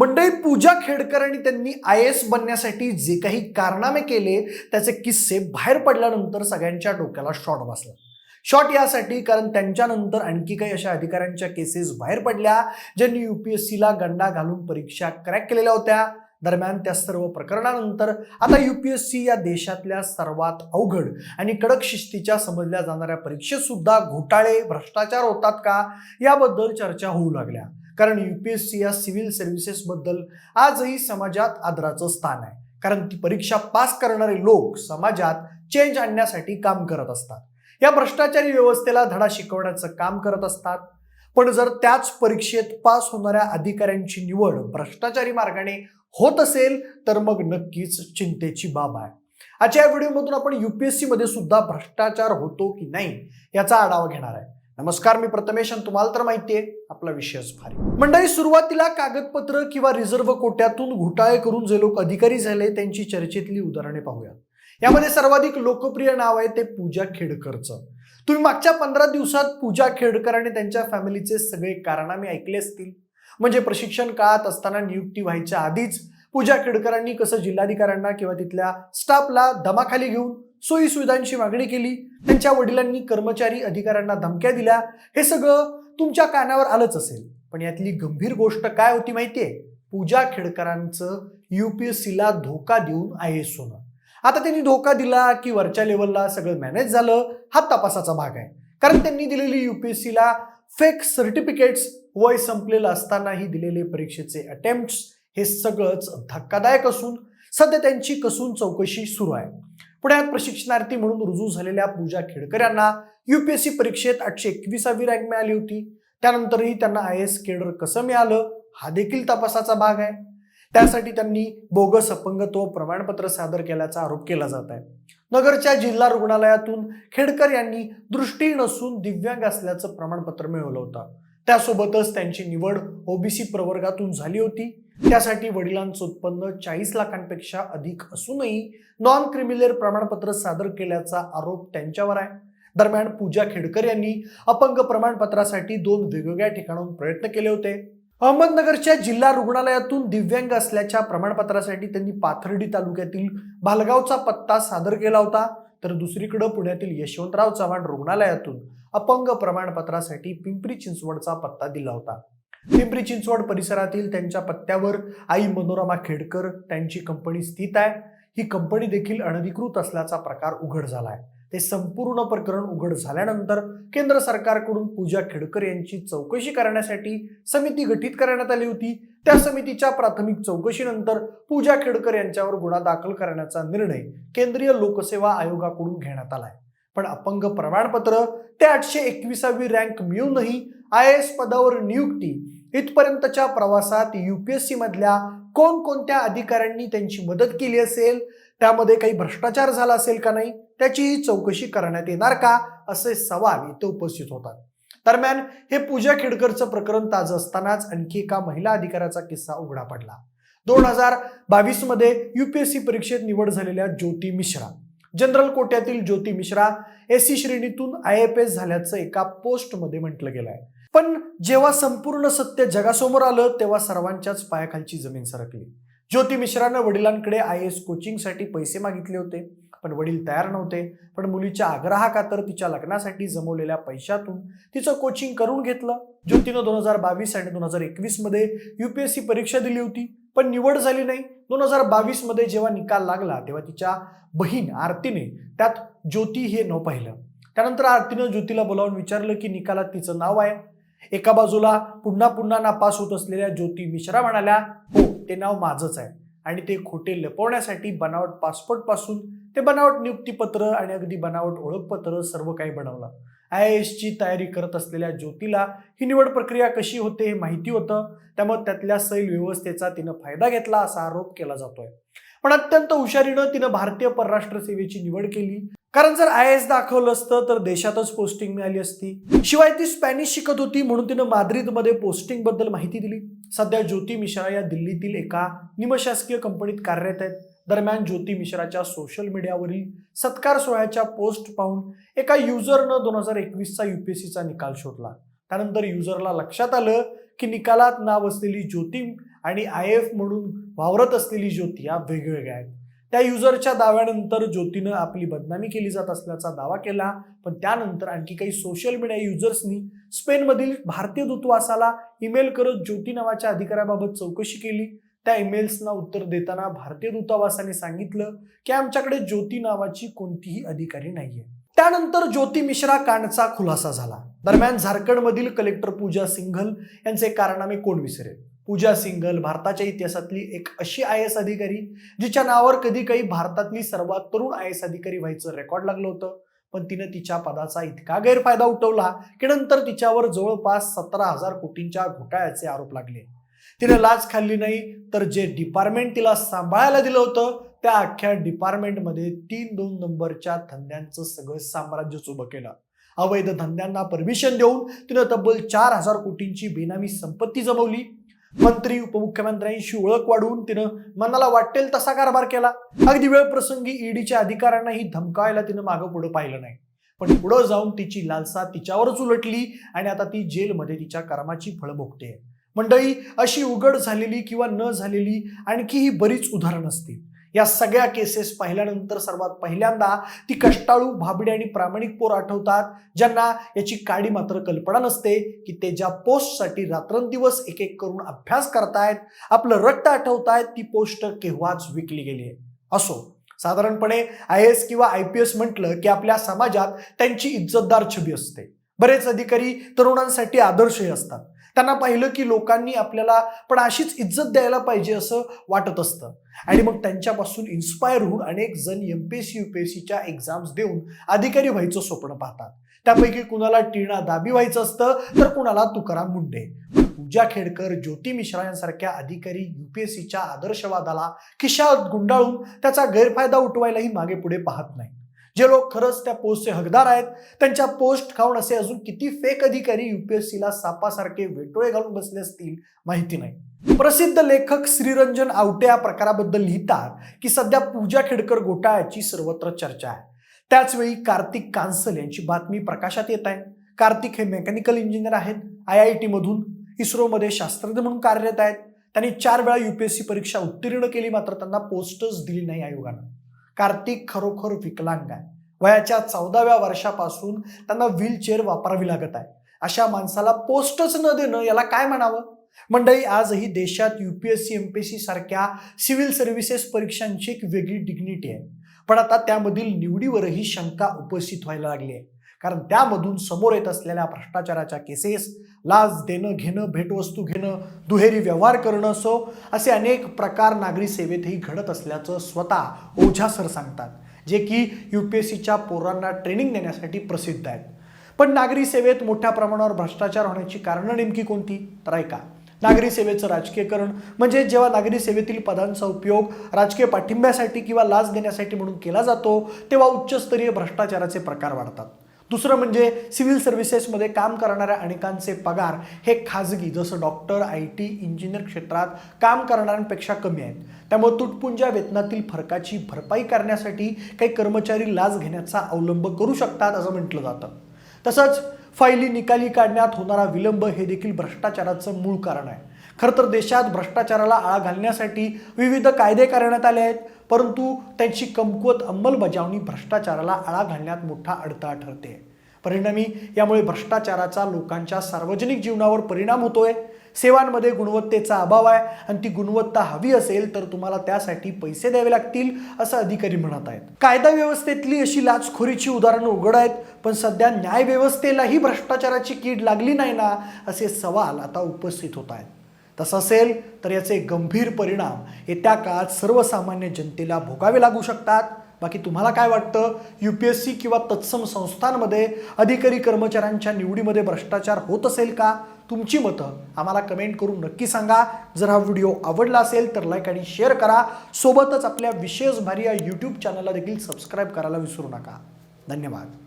मंडळी पूजा खेडकर आणि त्यांनी आय एस बनण्यासाठी जे काही कारनामे केले त्याचे किस्से बाहेर पडल्यानंतर सगळ्यांच्या डोक्याला शॉट बसला. शॉट यासाठी कारण त्यांच्यानंतर आणखी काही अशा अधिकाऱ्यांच्या केसेस बाहेर पडल्या ज्यांनी युपीएससीला गंडा घालून परीक्षा क्रॅक केलेल्या होत्या. दरम्यान त्या सर्व प्रकरणानंतर आता युपीएससी या देशातल्या सर्वात अवघड आणि कडक शिस्तीच्या समजल्या जाणाऱ्या परीक्षेत सुद्धा घोटाळे भ्रष्टाचार होतात का? याबद्दल चर्चा होऊ लागल्या. कारण युपीएससी या सिव्हिल सर्व्हिसेसबद्दल आजही समाजात आदराचं स्थान आहे. कारण ती परीक्षा पास करणारे लोक समाजात चेंज आणण्यासाठी काम करत असतात. या भ्रष्टाचारी व्यवस्थेला धडा शिकवण्याचं काम करत असतात. पण जर त्याच परीक्षेत पास होणाऱ्या अधिकाऱ्यांची निवड भ्रष्टाचारी मार्गाने होत असेल तर मग नक्कीच चिंतेची बाब आहे. आजच्या या व्हिडिओमधून आपण युपीएससी मध्ये सुद्धा भ्रष्टाचार होतो की नाही याचा आढावा घेणार आहे. नमस्कार मी प्रथमेश आणि तुम्हाला तर माहिती आहे आपला विषयच भारी. मंडळी सुरुवातीला कागदपत्र किंवा रिझर्व्ह कोट्यातून घोटाळे करून जे लोक अधिकारी झाले त्यांची चर्चेतली उदाहरणे पाहूया यामध्ये सर्वाधिक लोकप्रिय नाव आहे ते पूजा खेडकरचं. तुम्ही मागच्या पंधरा दिवसात पूजा खेडकर आणि त्यांच्या फॅमिलीचे सगळे कारनामे ऐकले असतील. म्हणजे प्रशिक्षण काळात असताना नियुक्ती व्हायच्या आधीच पूजा खेडकरांनी कसं जिल्हाधिकाऱ्यांना किंवा तिथल्या स्टाफला दमाखाली घेऊन सोयी सुविधांची मागणी केली. त्यांच्या वडिलांनी कर्मचारी अधिकाऱ्यांना धमक्या दिल्या. हे सगळं तुमच्या कानावर आलंच असेल. पण यातली गंभीर गोष्ट काय होती माहितीये? पूजा खेडकरांचं युपीएससीला धोका देऊन आय एस होणं आता त्यांनी धोका दिला की वरच्या लेवलला सगळं मॅनेज झालं हा तपासाचा भाग आहे. कारण त्यांनी दिलेली युपीएससीला फेक सर्टिफिकेट्स वय संपलेलं असतानाही दिलेले परीक्षेचे अटेम्प्ट हे सगळंच धक्कादायक असून सध्या त्यांची कसून चौकशी सुरू आहे. पुण्यात प्रशिक्षणार्थी म्हणून रुजू झालेल्या पूजा खेडकर यांना युपीएससी परीक्षेत आठशे एकविसावी रँक मिळाली होती. त्यानंतरही त्यांना आय एस केडर कसं मिळालं हा देखील तपासाचा भाग आहे. त्यासाठी त्यांनी बोगस अपंगत्व प्रमाणपत्र सादर केल्याचा आरोप केला जात आहे. नगरच्या जिल्हा रुग्णालयातून खेडकर यांनी दृष्टी नसून दिव्यांग असल्याचं प्रमाणपत्र मिळवलं होतं. त्यासोबतच त्यांची निवड ओबीसी प्रवर्गातून झाली होती. त्यासाठी वडिलांचं उत्पन्न चाळीस लाखांपेक्षा अधिक असूनही नॉन क्रिमिलेअर प्रमाणपत्र सादर केल्याचा आरोप त्यांच्यावर आहे. दरम्यान पूजा खेडकर यांनी अपंग प्रमाणपत्रासाठी दोन वेगवेगळ्या ठिकाणाहून प्रयत्न केले होते. अहमदनगरच्या जिल्हा रुग्णालयातून दिव्यांग असल्याच्या प्रमाणपत्रासाठी त्यांनी पाथर्डी तालुक्यातील भालगावचा पत्ता सादर केला होता. तर दुसरीकडे पुण्यातील यशवंतराव चव्हाण रुग्णालयातून अपंग प्रमाणपत्रासाठी पिंपरी चिंचवडचा पत्ता दिला होता. पिंपरी चिंचवड परिसरातील त्यांच्या पत्त्यावर आई मनोरमा खेडकर त्यांची कंपनी स्थित आहे. ही कंपनी देखील अनधिकृत असल्याचा प्रकार उघड झाला आहे ते संपूर्ण प्रकरण उघड झाल्यानंतर केंद्र सरकारकडून पूजा खेडकर यांची चौकशी करण्यासाठी समिती गठीत करण्यात आली होती. त्या समितीच्या प्राथमिक चौकशीनंतर पूजा खेडकर यांच्यावर गुन्हा दाखल करण्याचा निर्णय केंद्रीय लोकसेवा आयोगाकडून घेण्यात आलाय. पण अपंग प्रमाणपत्र ते आठशे एकविसावी रँक मिळूनही आय एस पदावर नियुक्ती. इथपर्यंतच्या प्रवासात युपीएससी मधल्या कोणकोणत्या अधिकाऱ्यांनी त्यांची मदत केली असेल? त्यामध्ये काही भ्रष्टाचार झाला असेल का नाही? त्याचीही चौकशी करण्यात येणार का? असे सवाल इथे उपस्थित होतात. दरम्यान हे पूजा खेडकरचं प्रकरण ताजं असतानाच आणखी एका महिला अधिकाऱ्याचा किस्सा उघडा पडला. दोन हजार बावीसमध्ये युपीएससी परीक्षेत निवड झालेल्या ज्योती मिश्रा. जनरल कोट्यातील ज्योती मिश्रा एस सी श्रेणीतून आय एफ एस झाल्याचं एका पोस्टमध्ये म्हटलं गेलं आहे पण जेव्हा संपूर्ण सत्य जगासमोर आलं तेव्हा सर्वांच्याच पायाखालची जमीन सरकली. ज्योती मिश्रानं वडिलांकडे आय एस कोचिंगसाठी पैसे मागितले होते पण वडील तयार नव्हते. पण मुलीच्या आग्रहाखातर तिच्या लग्नासाठी जमवलेल्या पैशातून तिचं कोचिंग करून घेतलं. ज्योतीनं दोन हजार बावीस आणि दोन हजार एकवीसमध्ये यू पी एस सी परीक्षा दिली होती पण निवड झाली नाही. दोन हजार बावीसमध्ये जेव्हा निकाल लागला तेव्हा तिच्या बहीण आरतीने त्यात ज्योती हे नाव पाहिलं. त्यानंतर आरतीनं ज्योतीला बोलावून विचारलं की निकालात तिचं नाव आहे. एका बाजूला पुन्हा पुन्हा नापास होत असलेल्या ज्योती मिश्रा म्हणाल्या हो ते नाव माझंच आहे. आणि ते खोटे लपवण्यासाठी बनावट पासपोर्टपासून ते बनावट नियुक्तीपत्र आणि अगदी बनावट ओळखपत्र सर्व काही बनवलं. आय एसची तयारी करत असलेल्या ज्योतीला ही निवड प्रक्रिया कशी होते हे माहिती होतं. त्यामुळे त्यातल्या सैल व्यवस्थेचा तिनं फायदा घेतला असा आरोप केला जातोय. पण अत्यंत हुशारीनं तिनं भारतीय परराष्ट्र सेवेची निवड केली. कारण जर आय एस दाखवलं असतं तर देशातच पोस्टिंग मिळाली असती. शिवाय ती स्पॅनिश शिकत होती म्हणून तिनं माद्रिदमध्ये पोस्टिंगबद्दल माहिती दिली. सध्या ज्योती मिश्रा या दिल्लीतील एका निमशासकीय कंपनीत कार्यरत आहेत. दरम्यान ज्योती मिश्राच्या सोशल मीडियावरील सत्कार सोहळ्याच्या पोस्ट पाहून एका युजरनं दोन हजार एकवीसचा युपीएससीचा निकाल शोधला. त्यानंतर युजरला लक्षात आलं की निकालात नाव असलेली ज्योती आणि आय एफ म्हणून वावरत असलेली ज्योती या वेगवेगळ्या आहेत. त्या युजरच्या दाव्यानंतर ज्योतीनं आपली बदनामी केली जात असल्याचा दावा केला पण त्यानंतर आणखी काही सोशल मीडिया युजर्सनी स्पेनमधील भारतीय दूतावासाला ईमेल करत ज्योती नावाच्या अधिकाऱ्याबाबत चौकशी केली. त्या ईमेल्सना उत्तर देताना भारतीय दूतावासाने सांगितलं की आमच्याकडे ज्योती नावाची कोणतीही अधिकारी नाहीये. त्यानंतर ज्योती मिश्रा कांडचा खुलासा झाला. दरम्यान झारखंडमधील कलेक्टर पूजा सिंघल यांचे कारनामे कोण विसरेल? पूजा सिंघल भारताच्या इतिहासातली एक अशी आय एस अधिकारी जिच्या नावावर कधी काही भारतातली सर्वात तरुण आय एस अधिकारी व्हायचं रेकॉर्ड लागलं होतं पण तिनं तिच्या पदाचा इतका गैरफायदा उठवला की नंतर तिच्यावर जवळपास सतरा हजार कोटींच्या घोटाळ्याचे आरोप लागले. तिनं लाच खाल्ली नाही तर जे डिपार्टमेंट तिला सांभाळायला दिलं होतं त्या अख्ख्या डिपार्टमेंटमध्ये तीन दोन नंबरच्या धंद्यांचं सगळं साम्राज्यच उभं केलं. अवैध धंद्यांना परमिशन देऊन तिनं तब्बल चार हजार कोटींची बेनामी संपत्ती जमवली. मंत्री उपमुख्यमंत्र्यांशी ओळख वाढवून तिनं मनाला वाटेल तसा कारभार केला. अगदी वेळ प्रसंगी ईडीच्या अधिकाऱ्यांनाही धमकावायला तिनं मागं पुढं पाहिलं नाही. पण पुढं जाऊन तिची लालसा तिच्यावरच उलटली आणि आता ती जेलमध्ये तिच्या कर्माची फळं भोगते मंडळी अशी उघड झालेली किंवा न झालेली आणखीही बरीच उदाहरणं असतील. या सगळ्या केसेस पाहिल्यानंतर सर्वात पहिल्यांदा ती कष्टाळू भाबडी आणि प्रामाणिक पोर आठवतात ज्यांना याची काडी मात्र कल्पना नसते की ते ज्या पोस्टसाठी रात्रंदिवस एक एक करून अभ्यास करतायत आपलं रक्त आठवतायत ती पोस्ट केव्हाच विकली गेली आहे. असो साधारणपणे आय एस किंवा आय पी एस म्हटलं की आपल्या समाजात त्यांची इज्जतदार छबी असते. बरेच अधिकारी तरुणांसाठी आदर्शही असतात. त्यांना पाहिलं की लोकांनी आपल्याला पण अशीच इज्जत द्यायला पाहिजे असं वाटत असतं. आणि मग त्यांच्यापासून इन्स्पायर होऊन अनेक जण एम पी एस सी युपीएससीच्या एक्झाम्स देऊन अधिकारी व्हायचं स्वप्न पाहतात. त्यापैकी कुणाला टीणा दाबी व्हायचं असतं तर कुणाला तुकाराम मुंडे. पूजा खेडकर ज्योती मिश्रा यांसारख्या अधिकारी युपीएससीच्या आदर्शवादाला खिशात गुंडाळून त्याचा गैरफायदा उठवायलाही मागे पुढे पाहत नाही जे लोक खरंच त्या पोस्टचे हकदार आहेत त्यांच्या पोस्ट खाऊन असे अजून किती फेक अधिकारी युपीएससीला सापासारखे वेटोळे घालून बसले असतील माहिती नाही. प्रसिद्ध लेखक श्रीरंजन आवटे या प्रकाराबद्दल लिहितात की सध्या पूजा खेडकर घोटाळ्याची सर्वत्र चर्चा आहे. त्याचवेळी कार्तिक कांसल यांची बातमी प्रकाशात येत आहे. कार्तिक हे मेकॅनिकल इंजिनियर आहेत आय आय टी मधून इस्रोमध्ये शास्त्रज्ञ म्हणून कार्यरत आहेत. त्यांनी चार वेळा युपीएससी परीक्षा उत्तीर्ण केली मात्र त्यांना पोस्टच दिली नाही आयोगानं. कार्तिक खरोखर विकलांग आहे. वयाच्या चौदाव्या वर्षापासून त्यांना व्हीलचेअर वापरावी लागत आहे. अशा माणसाला पोस्टच न देणं याला काय म्हणावं? मंडळी आजही देशात U P S C M P C सारख्या सिव्हिल सर्व्हिसेस परीक्षांची एक वेगळी डिग्निटी आहे. पण आता त्यामधील निवडीवरही शंका उपस्थित व्हायला लागली आहे. कारण त्यामधून समोर येत असलेल्या भ्रष्टाचाराच्या केसेस लाच देणं घेणं भेटवस्तू घेणं दुहेरी व्यवहार करणं असो असे अनेक प्रकार नागरी सेवेतही घडत असल्याचं स्वतः ओझा सर सांगतात जे की यू पी एस सीच्या पोरांना ट्रेनिंग देण्यासाठी प्रसिद्ध आहेत. पण नागरी सेवेत मोठ्या प्रमाणावर भ्रष्टाचार होण्याची कारणं नेमकी कोणती? तर ऐका नागरी सेवेचं राजकीयकरण म्हणजे जेव्हा नागरी सेवेतील पदांचा उपयोग राजकीय पाठिंब्यासाठी किंवा लाच देण्यासाठी म्हणून केला जातो तेव्हा उच्चस्तरीय भ्रष्टाचाराचे प्रकार वाढतात. दुसरं म्हणजे सिव्हिल सर्व्हिसेसमध्ये काम करणाऱ्या अनेकांचे पगार हे खाजगी जसं डॉक्टर आय टी इंजिनियर क्षेत्रात काम करणाऱ्यांपेक्षा कमी आहेत. त्यामुळे तुटपुंजा वेतनातील फरकाची भरपाई करण्यासाठी काही कर्मचारी लाच घेण्याचा अवलंब करू शकतात असं म्हटलं जातं. तसंच फायली निकाली काढण्यात होणारा विलंब हे देखील भ्रष्टाचाराचं मूळ कारण आहे. खरं तर देशात भ्रष्टाचाराला आळा घालण्यासाठी विविध कायदे करण्यात आले आहेत परंतु त्यांची कमकुवत अंमलबजावणी भ्रष्टाचाराला आळा घालण्यात मोठा अडथळा ठरते. परिणामी यामुळे भ्रष्टाचाराचा लोकांच्या सार्वजनिक जीवनावर परिणाम होतोय. सेवांमध्ये गुणवत्तेचा अभाव आहे आणि ती गुणवत्ता हवी असेल तर तुम्हाला त्यासाठी पैसे द्यावे लागतील असं अधिकारी म्हणत आहेत. कायदा व्यवस्थेतली अशी लाचखोरीची उदाहरणं उघड आहेत पण सध्या न्यायव्यवस्थेलाही भ्रष्टाचाराची कीड लागली नाही ना असे सवाल आता उपस्थित होत आहेत. तसं असेल तर याचे गंभीर परिणाम येत्या काळात सर्वसामान्य जनतेला भोगावे लागू शकतात. बाकी तुम्हाला काय वाटतं? यू पी एस सी किंवा तत्सम संस्थांमध्ये अधिकारी कर्मचाऱ्यांच्या निवडीमध्ये भ्रष्टाचार होत असेल का? तुमची मतं आम्हाला कमेंट करून नक्की सांगा. जर हा व्हिडिओ आवडला असेल तर लाईक आणि शेअर करा. सोबतच आपल्या विशेष भारी या यूट्यूब चॅनलला देखील सबस्क्राईब करायला विसरू नका. धन्यवाद.